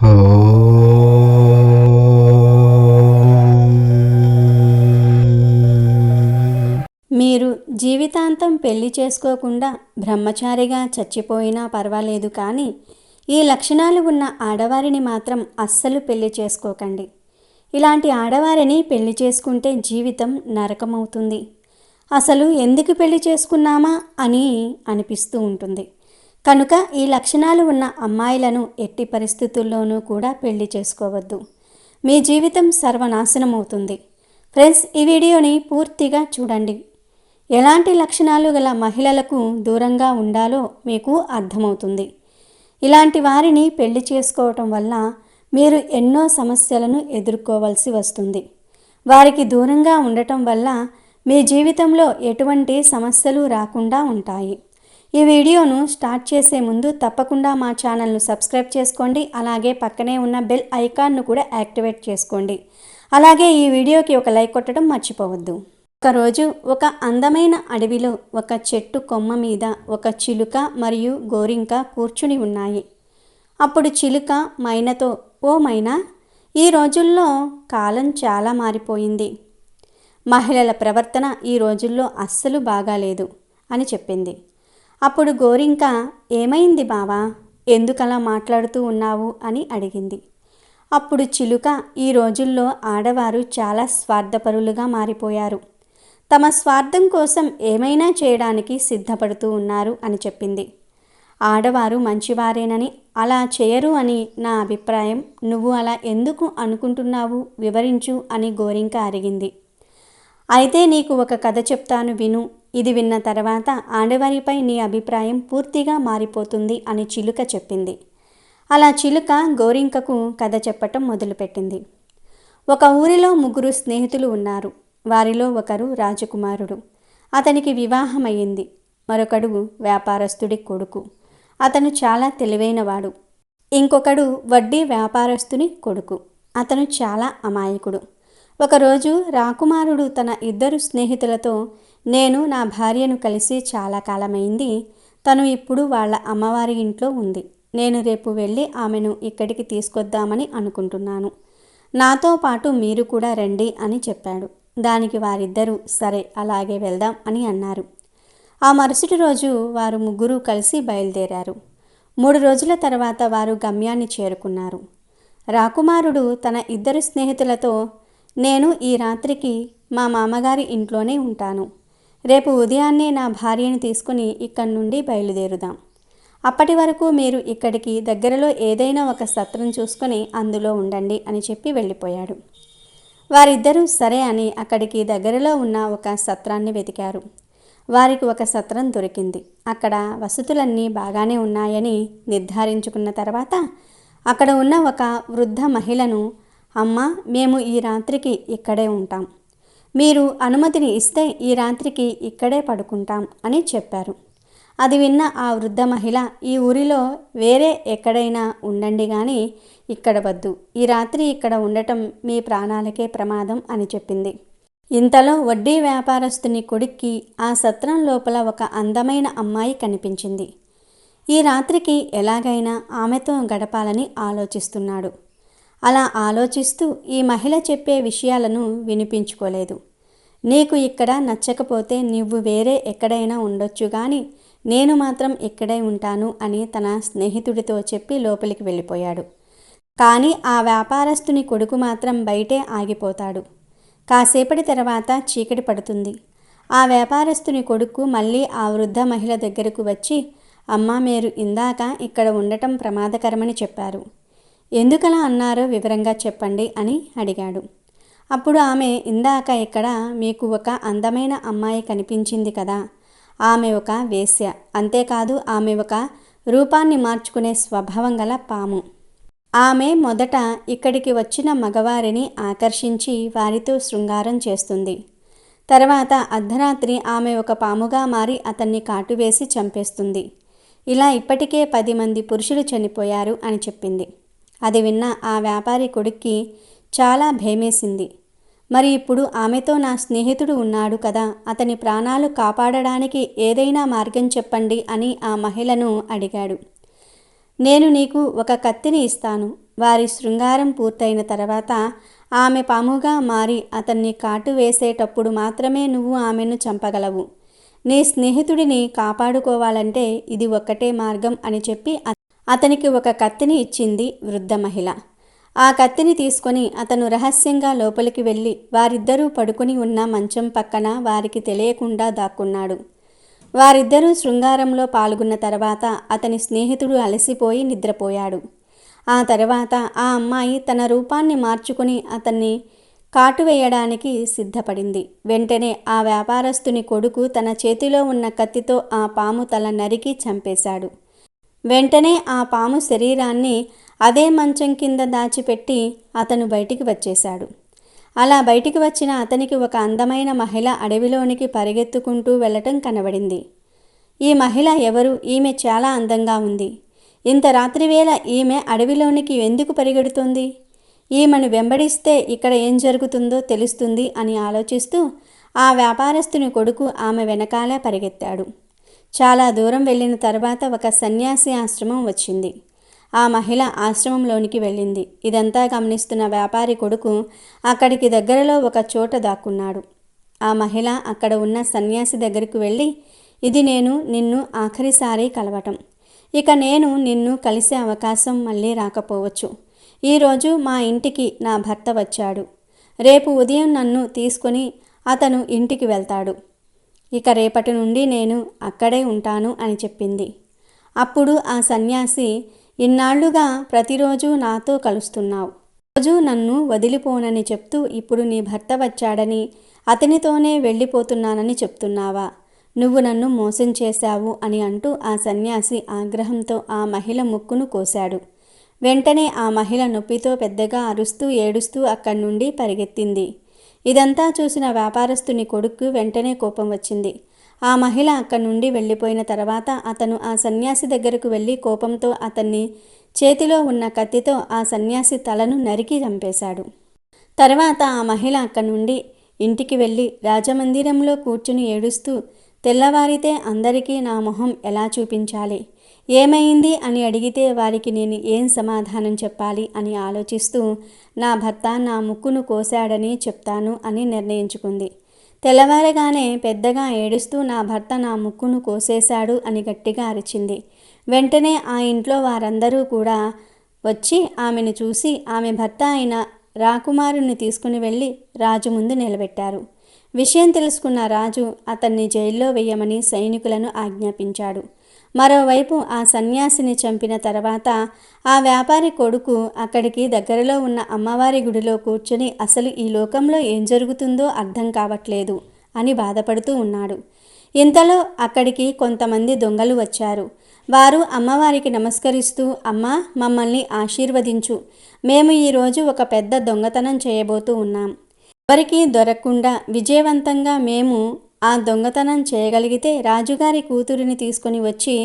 మీరు జీవితాంతం పెళ్ళి చేసుకోకుండా బ్రహ్మచారిగా చచ్చిపోయినా పర్వాలేదు కానీ ఈ లక్షణాలు ఉన్న ఆడవారిని మాత్రం అస్సలు పెళ్ళి చేసుకోకండి. ఇలాంటి ఆడవారిని పెళ్ళి చేసుకుంటే జీవితం నరకమవుతుంది. అసలు ఎందుకు పెళ్ళి చేసుకున్నామా అని అనిపిస్తూ ఉంటుంది. కనుక ఈ లక్షణాలు ఉన్న అమ్మాయిలను ఎట్టి పరిస్థితుల్లోనూ కూడా పెళ్ళి చేసుకోవద్దు. మీ జీవితం సర్వనాశనం అవుతుంది ఫ్రెండ్స్ ఈ వీడియోని పూర్తిగా చూడండి. ఎలాంటి లక్షణాలు గల మహిళలకు దూరంగా ఉండాలో మీకు అర్థమవుతుంది. ఇలాంటి వారిని పెళ్ళి చేసుకోవటం వల్ల మీరు ఎన్నో సమస్యలను ఎదుర్కోవాల్సి వస్తుంది. వారికి దూరంగా ఉండటం వల్ల మీ జీవితంలో ఎటువంటి సమస్యలు రాకుండా ఉంటాయి. ఈ వీడియోను స్టార్ట్ చేసే ముందు తప్పకుండా మా ఛానల్ను సబ్స్క్రైబ్ చేసుకోండి అలాగే పక్కనే ఉన్న బెల్ ఐకాన్ను కూడా యాక్టివేట్ చేసుకోండి. అలాగే ఈ వీడియోకి ఒక లైక్ కొట్టడం మర్చిపోవద్దు. ఒకరోజు ఒక అందమైన అడవిలో ఒక చెట్టు కొమ్మ మీద ఒక చిలుక మరియు గోరింక కూర్చుని ఉన్నాయి. అప్పుడు చిలుక మైనతో ఓ మైనా ఈ రోజుల్లో కాలం చాలా మారిపోయింది. మహిళల ప్రవర్తన ఈ రోజుల్లో అస్సలు బాగాలేదు అని చెప్పింది. అప్పుడు గోరింక ఏమైంది బావా? ఎందుకలా మాట్లాడుతూ ఉన్నావు? అని అడిగింది. అప్పుడు చిలుక ఈ రోజుల్లో ఆడవారు చాలా స్వార్థపరులుగా మారిపోయారు. తమ స్వార్థం కోసం ఏమైనా చేయడానికి సిద్ధపడుతూ ఉన్నారు అని చెప్పింది. ఆడవారు మంచివారేనని అలా చేయరు అని నా అభిప్రాయం. నువ్వు అలా ఎందుకు అనుకుంటున్నావు? వివరించు అని గోరింక అడిగింది అయితే నీకు ఒక కథ చెప్తాను విను. ఇది విన్న తర్వాత ఆడవారిపై నీ అభిప్రాయం పూర్తిగా మారిపోతుంది అని చిలుక చెప్పింది. అలా చిలుక గోరింకకు కథ చెప్పటం మొదలుపెట్టింది. ఒక ఊరిలో ముగ్గురు స్నేహితులు ఉన్నారు. వారిలో ఒకరు రాజకుమారుడు. అతనికి వివాహమయ్యింది. మరొకడు వ్యాపారస్తుడి కొడుకు. అతను చాలా తెలివైనవాడు. ఇంకొకడు వడ్డీ వ్యాపారస్తుని కొడుకు. అతను చాలా అమాయకుడు. ఒకరోజు రాకుమారుడు తన ఇద్దరు స్నేహితులతో నేను నా భార్యను కలిసి చాలా కాలమైంది. తను ఇప్పుడు వాళ్ళ అమ్మవారి ఇంట్లో ఉంది. నేను రేపు వెళ్ళి ఆమెను ఇక్కడికి తీసుకొద్దామని అనుకుంటున్నాను. నాతో పాటు మీరు కూడా రండి అని చెప్పాడు. దానికి వారిద్దరూ సరే అలాగే వెళ్దాం అని అన్నారు. ఆ మరుసటి రోజు వారు ముగ్గురు కలిసి బయలుదేరారు. మూడు రోజుల తర్వాత వారు గమ్యాన్ని చేరుకున్నారు. రాకుమారుడు తన ఇద్దరు స్నేహితులతో నేను ఈ రాత్రికి మా మామగారి ఇంట్లోనే ఉంటాను. రేపు ఉదయాన్నే నా భార్యను తీసుకుని ఇక్కడి నుండి బయలుదేరుదాం. అప్పటి వరకు మీరు ఇక్కడికి దగ్గరలో ఏదైనా ఒక సత్రం చూసుకొని అందులో ఉండండి అని చెప్పి వెళ్ళిపోయాడు. వారిద్దరూ సరే అని అక్కడికి దగ్గరలో ఉన్న ఒక సత్రాన్ని వెతికారు. వారికి ఒక సత్రం దొరికింది. అక్కడ వసతులన్నీ బాగానే ఉన్నాయని నిర్ధారించుకున్న తర్వాత అక్కడ ఉన్న ఒక వృద్ధ మహిళను అమ్మ మేము ఈ రాత్రికి ఇక్కడే ఉంటాం. మీరు అనుమతిని ఇస్తే ఈ రాత్రికి ఇక్కడే పడుకుంటాం అని చెప్పారు. అది విన్న ఆ వృద్ధ మహిళ ఈ ఊరిలో వేరే ఎక్కడైనా ఉండండి కానీ ఇక్కడ వద్దు. ఈ రాత్రి ఇక్కడ ఉండటం మీ ప్రాణాలకే ప్రమాదం అని చెప్పింది. ఇంతలో వడ్డీ వ్యాపారస్తుని కొడుక్కి ఆ సత్రం లోపల ఒక అందమైన అమ్మాయి కనిపించింది. ఈ రాత్రికి ఎలాగైనా ఆమెతో గడపాలని ఆలోచిస్తున్నాడు. అలా ఆలోచిస్తూ ఈ మహిళ చెప్పే విషయాలను వినిపించుకోలేదు. నీకు ఇక్కడ నచ్చకపోతే నువ్వు వేరే ఎక్కడైనా ఉండొచ్చు కానీ నేను మాత్రం ఇక్కడే ఉంటాను అని తన స్నేహితుడితో చెప్పి లోపలికి వెళ్ళిపోయాడు. కానీ ఆ వ్యాపారస్తుని కొడుకు మాత్రం బయటే ఆగిపోతాడు. కాసేపటి తర్వాత చీకటి పడుతుంది. ఆ వ్యాపారస్తుని కొడుకు మళ్ళీ ఆ వృద్ధ మహిళ దగ్గరకు వచ్చి అమ్మ మీరు ఇందాక ఇక్కడ ఉండటం ప్రమాదకరమని చెప్పారు. ఎందుకలా అన్నారో వివరంగా చెప్పండి అని అడిగాడు. అప్పుడు ఆమె ఇందాక ఇక్కడ మీకు ఒక అందమైన అమ్మాయి కనిపించింది కదా. ఆమె ఒక వేశ్య. అంతేకాదు ఆమె ఒక రూపాన్ని మార్చుకునే స్వభావం గల పాము. ఆమె మొదట ఇక్కడికి వచ్చిన మగవారిని ఆకర్షించి వారితో శృంగారం చేస్తుంది. తర్వాత అర్ధరాత్రి ఆమె ఒక పాముగా మారి అతన్ని కాటువేసి చంపేస్తుంది. ఇలా ఇప్పటికే పది మంది పురుషులు చనిపోయారు అని చెప్పింది. అది విన్న ఆ వ్యాపారి కొడుక్కి చాలా భయమేసింది. మరి ఇప్పుడు ఆమెతో నా స్నేహితుడు ఉన్నాడు కదా అతని ప్రాణాలు కాపాడడానికి ఏదైనా మార్గం చెప్పండి అని ఆ మహిళను అడిగాడు. నేను నీకు ఒక కత్తిని ఇస్తాను. వారి శృంగారం పూర్తయిన తర్వాత ఆమె పాముగా మారి అతన్ని కాటు వేసేటప్పుడు మాత్రమే నువ్వు ఆమెను చంపగలవు. నీ స్నేహితుడిని కాపాడుకోవాలంటే ఇది ఒక్కటే మార్గం అని చెప్పి అతనికి ఒక కత్తిని ఇచ్చింది వృద్ధ మహిళ. ఆ కత్తిని తీసుకొని అతను రహస్యంగా లోపలికి వెళ్ళి వారిద్దరూ పడుకుని ఉన్న మంచం పక్కన వారికి తెలియకుండా దాక్కున్నాడు. వారిద్దరూ శృంగారంలో పాల్గొన్న తర్వాత అతని స్నేహితుడు అలసిపోయి నిద్రపోయాడు. ఆ తర్వాత ఆ అమ్మాయి తన రూపాన్ని మార్చుకుని అతన్ని కాటు వేయడానికి సిద్ధపడింది. వెంటనే ఆ వ్యాపారస్తుని కొడుకు తన చేతిలో ఉన్న కత్తితో ఆ పాము తల నరికి చంపేశాడు. వెంటనే ఆ పాము శరీరాన్ని అదే మంచం కింద దాచిపెట్టి అతను బయటికి వచ్చేశాడు. అలా బయటికి వచ్చిన అతనికి ఒక అందమైన మహిళ అడవిలోనికి పరిగెత్తుకుంటూ వెళ్ళటం కనబడింది. ఈ మహిళ ఎవరు? ఈమె చాలా అందంగా ఉంది. ఇంత రాత్రివేళ ఈమె అడవిలోనికి ఎందుకు పరిగెడుతుంది? ఈమెను వెంబడిస్తే ఇక్కడ ఏం జరుగుతుందో తెలుస్తుంది అని ఆలోచిస్తూ ఆ వ్యాపారస్తుని కొడుకు ఆమె వెనకాలే పరిగెత్తాడు. చాలా దూరం వెళ్ళిన తర్వాత ఒక సన్యాసి ఆశ్రమం వచ్చింది. ఆ మహిళ ఆశ్రమంలోనికి వెళ్ళింది. ఇదంతా గమనిస్తున్న వ్యాపారి కొడుకు అక్కడికి దగ్గరలో ఒక చోట దాక్కున్నాడు. ఆ మహిళ అక్కడ ఉన్న సన్యాసి దగ్గరకు వెళ్ళి ఇది నేను నిన్ను ఆఖరిసారి కలవటం. ఇక నేను నిన్ను కలిసే అవకాశం మళ్ళీ రాకపోవచ్చు. ఈరోజు మా ఇంటికి నా భర్త వచ్చాడు. రేపు ఉదయం నన్ను తీసుకొని అతను ఇంటికి వెళ్తాడు. ఇక రేపటి నుండి నేను అక్కడే ఉంటాను అని చెప్పింది. అప్పుడు ఆ సన్యాసి ఇన్నాళ్ళుగా ప్రతిరోజు నాతో కలుస్తున్నావు. రోజు నన్ను వదిలిపోనని చెప్తూ ఇప్పుడు నీ భర్త వచ్చాడని అతనితోనే వెళ్ళిపోతున్నానని చెప్తున్నావా? నువ్వు నన్ను మోసం చేశావు అని అంటూ ఆ సన్యాసి ఆగ్రహంతో ఆ మహిళ ముక్కును కోశాడు. వెంటనే ఆ మహిళ నొప్పితో పెద్దగా అరుస్తూ ఏడుస్తూ అక్కడి నుండి పరిగెత్తింది. ఇదంతా చూసిన వ్యాపారస్తుని కొడుకు వెంటనే కోపం వచ్చింది. ఆ మహిళ అక్కడి నుండి వెళ్ళిపోయిన తర్వాత అతను ఆ సన్యాసి దగ్గరకు వెళ్ళి కోపంతో అతన్ని చేతిలో ఉన్న కత్తితో ఆ సన్యాసి తలను నరికి చంపేశాడు. తర్వాత ఆ మహిళ అక్కడి నుండి ఇంటికి వెళ్ళి రాజమందిరంలో కూర్చుని ఏడుస్తూ తెల్లవారితే అందరికీ నా మొహం ఎలా చూపించాలి? ఏమైంది అని అడిగితే వారికి నేను ఏం సమాధానం చెప్పాలి అని ఆలోచిస్తూ నా భర్త నా ముక్కును కోశాడని చెప్తాను అని నిర్ణయించుకుంది. తెల్లవారగానే పెద్దగా ఏడుస్తూ నా భర్త నా ముక్కును కోసేశాడు అని గట్టిగా అరిచింది. వెంటనే ఆ ఇంట్లో వారందరూ కూడా వచ్చి ఆమెను చూసి ఆమె భర్త అయిన రాకుమారుని తీసుకుని వెళ్ళి రాజు ముందు నిలబెట్టారు. విషయం తెలుసుకున్న రాజు అతన్ని జైల్లో వేయమని సైనికులను ఆజ్ఞాపించాడు. మరోవైపు ఆ సన్యాసిని చంపిన తర్వాత ఆ వ్యాపారి కొడుకు అక్కడికి దగ్గరలో ఉన్న అమ్మవారి గుడిలో కూర్చుని అసలు ఈ లోకంలో ఏం జరుగుతుందో అర్థం కావట్లేదు అని బాధపడుతూ ఉన్నాడు. ఇంతలో అక్కడికి కొంతమంది దొంగలు వచ్చారు. వారు అమ్మవారికి నమస్కరిస్తూ అమ్మ మమ్మల్ని ఆశీర్వదించు. మేము ఈరోజు ఒక పెద్ద దొంగతనం చేయబోతూ ఉన్నాం. ఎవరికి దొరకకుండా విజయవంతంగా మేము ఆ దొంగతనం చేయగలిగితే రాజుగారి కూతురిని తీసుకొని వచ్చి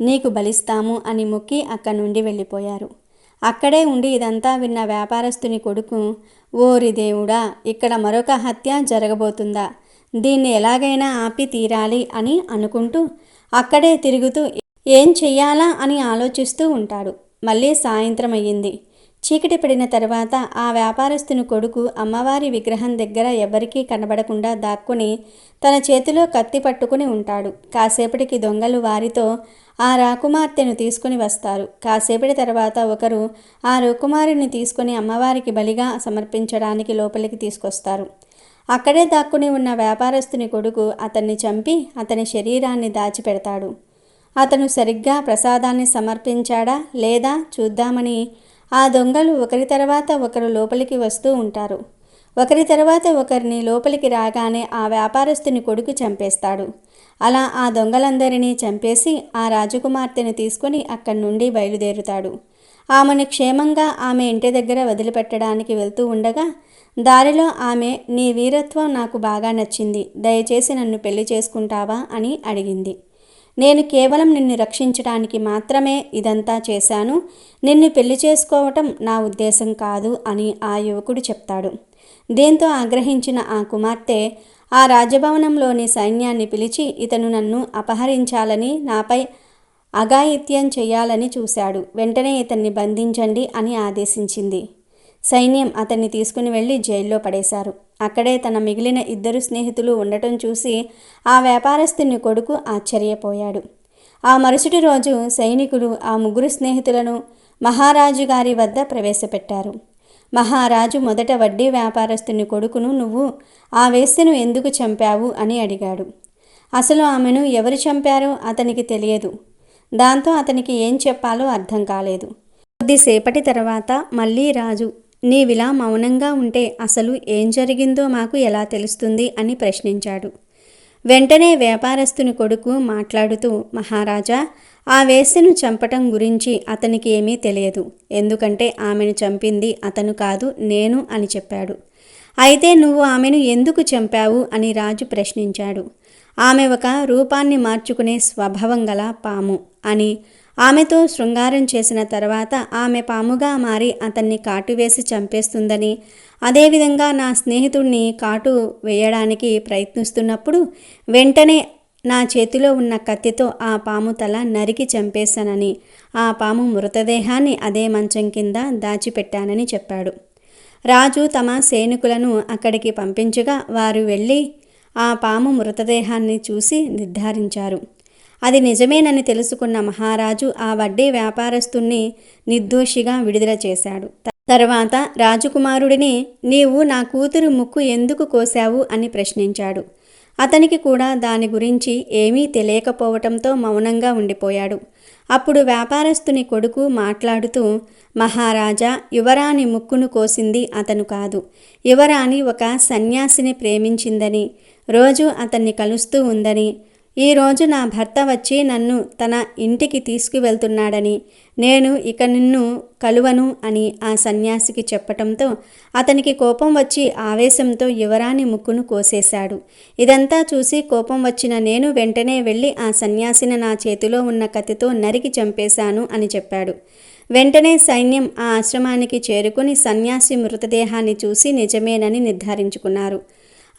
నీకు బలిస్తాము అని మొక్కి అక్కడి నుండి వెళ్ళిపోయారు. అక్కడే ఉండి ఇదంతా విన్న వ్యాపారస్తుని కొడుకు ఓరి దేవుడా ఇక్కడ మరొక హత్య జరగబోతుందా? దీన్ని ఎలాగైనా ఆపి తీరాలి అని అనుకుంటూ అక్కడే తిరుగుతూ ఏం చెయ్యాలా? అని ఆలోచిస్తూ ఉంటాడు. మళ్ళీ సాయంత్రం అయ్యింది చీకటి పడిన తర్వాత ఆ వ్యాపారస్తుని కొడుకు అమ్మవారి విగ్రహం దగ్గర ఎవరికీ కనబడకుండా దాక్కుని తన చేతిలో కత్తి పట్టుకుని ఉంటాడు. కాసేపటికి దొంగలు వారితో ఆ రాకుమార్తెను తీసుకుని వస్తారు. కాసేపటి తర్వాత ఒకరు ఆ రుకుమారిని తీసుకుని అమ్మవారికి బలిగా సమర్పించడానికి లోపలికి తీసుకొస్తారు. అక్కడే దాక్కుని ఉన్న వ్యాపారస్తుని కొడుకు అతన్ని చంపి అతని శరీరాన్ని దాచిపెడతాడు. అతను సరిగ్గా ప్రసాదాన్ని సమర్పించాడా లేదా చూద్దామని ఆ దొంగలు ఒకరి తర్వాత ఒకరు లోపలికి వస్తూ ఉంటారు. ఒకరి తర్వాత ఒకరిని లోపలికి రాగానే ఆ వ్యాపారస్తుని కొడుకు చంపేస్తాడు. అలా ఆ దొంగలందరినీ చంపేసి ఆ రాజకుమార్తెను తీసుకుని అక్కడి నుండి బయలుదేరుతాడు. ఆమెను క్షేమంగా ఆమె ఇంటి దగ్గర వదిలిపెట్టడానికి వెళ్తూ ఉండగా దారిలో ఆమె నీ వీరత్వం నాకు బాగా నచ్చింది. దయచేసి నన్ను పెళ్ళి చేసుకుంటావా? అని అడిగింది. నేను కేవలం నిన్ను రక్షించడానికి మాత్రమే ఇదంతా చేశాను. నిన్ను పెళ్ళి చేసుకోవటం నా ఉద్దేశం కాదు అని ఆ యువకుడు చెప్తాడు. దీంతో ఆగ్రహించిన ఆ కుమార్తె ఆ రాజభవనంలోని సైన్యాన్ని పిలిచి ఇతను నన్ను అపహరించాలని నాపై అఘాయిత్యం చేయాలని చూశాడు. వెంటనే ఇతన్ని బంధించండి అని ఆదేశించింది. సైన్యం అతన్ని తీసుకుని వెళ్ళి జైల్లో పడేశారు. అక్కడే తన మిగిలిన ఇద్దరు స్నేహితులు ఉండటం చూసి ఆ వ్యాపారస్తుని కొడుకు ఆశ్చర్యపోయాడు. ఆ మరుసటి రోజు సైనికులు ఆ ముగ్గురు స్నేహితులను మహారాజు గారి వద్ద ప్రవేశపెట్టారు. మహారాజు మొదట వడ్డీ వ్యాపారస్తుని కొడుకును నువ్వు ఆ వేశ్యను ఎందుకు చంపావు? అని అడిగాడు. అసలు ఆమెను ఎవరు చంపారో అతనికి తెలియదు. దాంతో అతనికి ఏం చెప్పాలో అర్థం కాలేదు. కొద్దిసేపటి తర్వాత మళ్ళీ రాజు నీవిలా మౌనంగా ఉంటే అసలు ఏం జరిగిందో మాకు ఎలా తెలుస్తుంది అని ప్రశ్నించాడు. వెంటనే వ్యాపారస్తుని కొడుకు మాట్లాడుతూ మహారాజా ఆ వేశ్యను చంపటం గురించి అతనికి ఏమీ తెలియదు. ఎందుకంటే ఆమెను చంపింది అతను కాదు నేను అని చెప్పాడు. అయితే నువ్వు ఆమెను ఎందుకు చంపావు? అని రాజు ప్రశ్నించాడు. ఆమె ఒక రూపాన్ని మార్చుకునే స్వభావం గల పాము అని ఆమెతో శృంగారం చేసిన తర్వాత ఆమె పాముగా మారి అతన్ని కాటు వేసి చంపేస్తుందని అదేవిధంగా నా స్నేహితుడిని కాటు వేయడానికి ప్రయత్నిస్తున్నప్పుడు వెంటనే నా చేతిలో ఉన్న కత్తితో ఆ పాము తల నరికి చంపేశానని ఆ పాము మృతదేహాన్ని అదే మంచం కింద దాచిపెట్టానని చెప్పాడు. రాజు తమ సైనికులను అక్కడికి పంపించగా వారు వెళ్ళి ఆ పాము మృతదేహాన్ని చూసి నిర్ధారించారు. అది నిజమేనని తెలుసుకున్న మహారాజు ఆ వడ్డీ వ్యాపారస్తుణ్ణి నిర్దోషిగా విడుదల చేశాడు. తర్వాత రాజకుమారుడిని నీవు నా కూతురు ముక్కు ఎందుకు కోశావు? అని ప్రశ్నించాడు. అతనికి కూడా దాని గురించి ఏమీ తెలియకపోవటంతో మౌనంగా ఉండిపోయాడు. అప్పుడు వ్యాపారస్తుని కొడుకు మాట్లాడుతూ మహారాజా యువరాణి ముక్కును కోసింది అతను కాదు. యువరాణి ఒక సన్యాసిని ప్రేమించిందని రోజు అతన్ని కలుస్తూ ఉందని ఈరోజు నా భర్త వచ్చి నన్ను తన ఇంటికి తీసుకువెళ్తున్నాడని నేను ఇక నిన్ను కలువను అని ఆ సన్యాసికి చెప్పటంతో అతనికి కోపం వచ్చి ఆవేశంతో యువరాణి ముక్కును కోసేశాడు. ఇదంతా చూసి కోపం వచ్చిన నేను వెంటనే వెళ్ళి ఆ సన్యాసిని నా చేతిలో ఉన్న కత్తితో నరికి చంపేశాను అని చెప్పాడు. వెంటనే సైన్యం ఆ ఆశ్రమానికి చేరుకుని సన్యాసి మృతదేహాన్ని చూసి నిజమేనని నిర్ధారించుకున్నారు.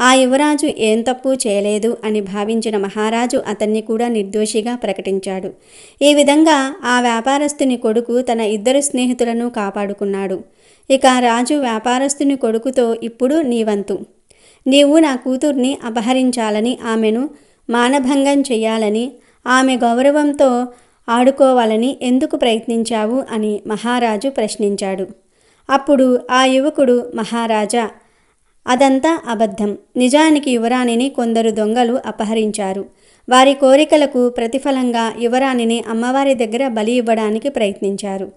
ఆ యువరాజు ఏం తప్పు చేయలేదు అని భావించిన మహారాజు అతన్ని కూడా నిర్దోషిగా ప్రకటించాడు. ఈ విధంగా ఆ వ్యాపారస్తుని కొడుకు తన ఇద్దరు స్నేహితులను కాపాడుకున్నాడు. ఇక రాజు వ్యాపారస్తుని కొడుకుతో ఇప్పుడు నీ వంతు. నీవు నా కూతుర్ని అపహరించాలని ఆమెను మానభంగం చేయాలని ఆమె గౌరవంతో ఆడుకోవాలని ఎందుకు ప్రయత్నించావు అని మహారాజు ప్రశ్నించాడు. అప్పుడు ఆ యువకుడు మహారాజా అదంతా అబద్ధం. నిజానికి యువరాణిని కొందరు దొంగలు అపహరించారు. వారి కోరికలకు ప్రతిఫలంగా యువరాణిని అమ్మవారి దగ్గర బలి ఇవ్వడానికి ప్రయత్నించారు.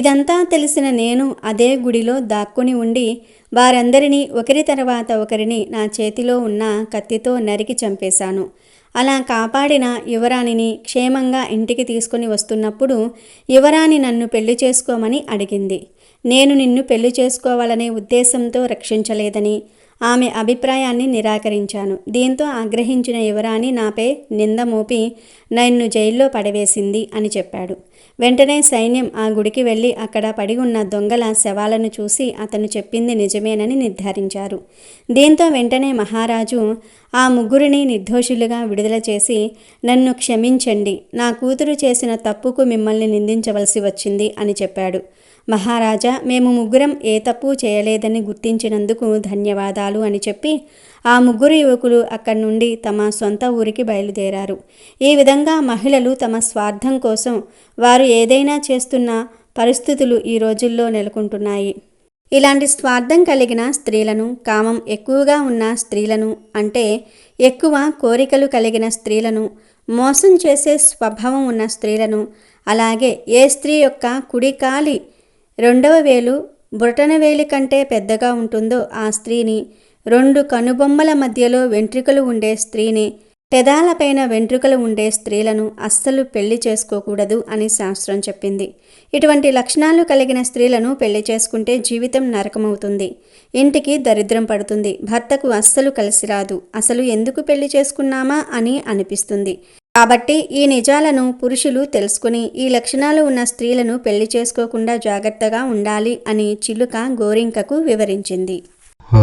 ఇదంతా తెలిసిన నేను అదే గుడిలో దాక్కుని ఉండి వారందరినీ ఒకరి తర్వాత ఒకరిని నా చేతిలో ఉన్న కత్తితో నరికి చంపేశాను. అలా కాపాడిన యువరాణిని క్షేమంగా ఇంటికి తీసుకుని వస్తున్నప్పుడు యువరాణి నన్ను పెళ్ళి చేసుకోమని అడిగింది. నేను నిన్ను పెళ్ళి చేసుకోవాలనే ఉద్దేశంతో రక్షించలేదని. ఆమె అభిప్రాయాన్ని నిరాకరించాను. దీంతో ఆగ్రహించిన యువరాణి నాపై నింద మోపి నన్ను జైల్లో పడవేసింది అని చెప్పాడు. వెంటనే సైన్యం ఆ గుడికి వెళ్ళి అక్కడ పడి ఉన్న దొంగల శవాలను చూసి అతను చెప్పింది నిజమేనని నిర్ధారించారు. దీంతో వెంటనే మహారాజు ఆ ముగ్గురిని నిర్దోషులుగా విడుదల చేసి నన్ను క్షమించండి నా కూతురు చేసిన తప్పుకు మిమ్మల్ని నిందించవలసి వచ్చింది అని చెప్పాడు. మహారాజా మేము ముగ్గురం ఏ తప్పు చేయలేదని గుర్తించినందుకు ధన్యవాదాలు అని చెప్పి ఆ ముగ్గురు యువకులు అక్కడి నుండి తమ సొంత ఊరికి బయలుదేరారు. ఈ విధంగా మహిళలు తమ స్వార్థం కోసం వారు ఏదైనా చేస్తున్న పరిస్థితులు ఈ రోజుల్లో నెలకొంటున్నాయి. ఇలాంటి స్వార్థం కలిగిన స్త్రీలను కామం ఎక్కువగా ఉన్న స్త్రీలను అంటే ఎక్కువ కోరికలు కలిగిన స్త్రీలను మోసం చేసే స్వభావం ఉన్న స్త్రీలను అలాగే ఏ స్త్రీ యొక్క కుడి కాలి రెండవ వేలు బురటన వేలి కంటే పెద్దగా ఉంటుందో ఆ స్త్రీని రెండు కనుబొమ్మల మధ్యలో వెంట్రుకలు ఉండే స్త్రీని పెదాలపైన వెంట్రుకలు ఉండే స్త్రీలను అస్సలు పెళ్ళి చేసుకోకూడదు అని శాస్త్రం చెప్పింది. ఇటువంటి లక్షణాలు కలిగిన స్త్రీలను పెళ్ళి చేసుకుంటే జీవితం నరకమవుతుంది. ఇంటికి దరిద్రం పడుతుంది. భర్తకు అస్సలు కలిసి రాదు. అసలు ఎందుకు పెళ్ళి చేసుకున్నామా అని అనిపిస్తుంది. కాబట్టి ఈ నిజాలను పురుషులు తెలుసుకుని ఈ లక్షణాలు ఉన్న స్త్రీలను పెళ్ళి చేసుకోకుండా జాగ్రత్తగా ఉండాలి అని చిలుక గోరింకకు వివరించింది. ఓ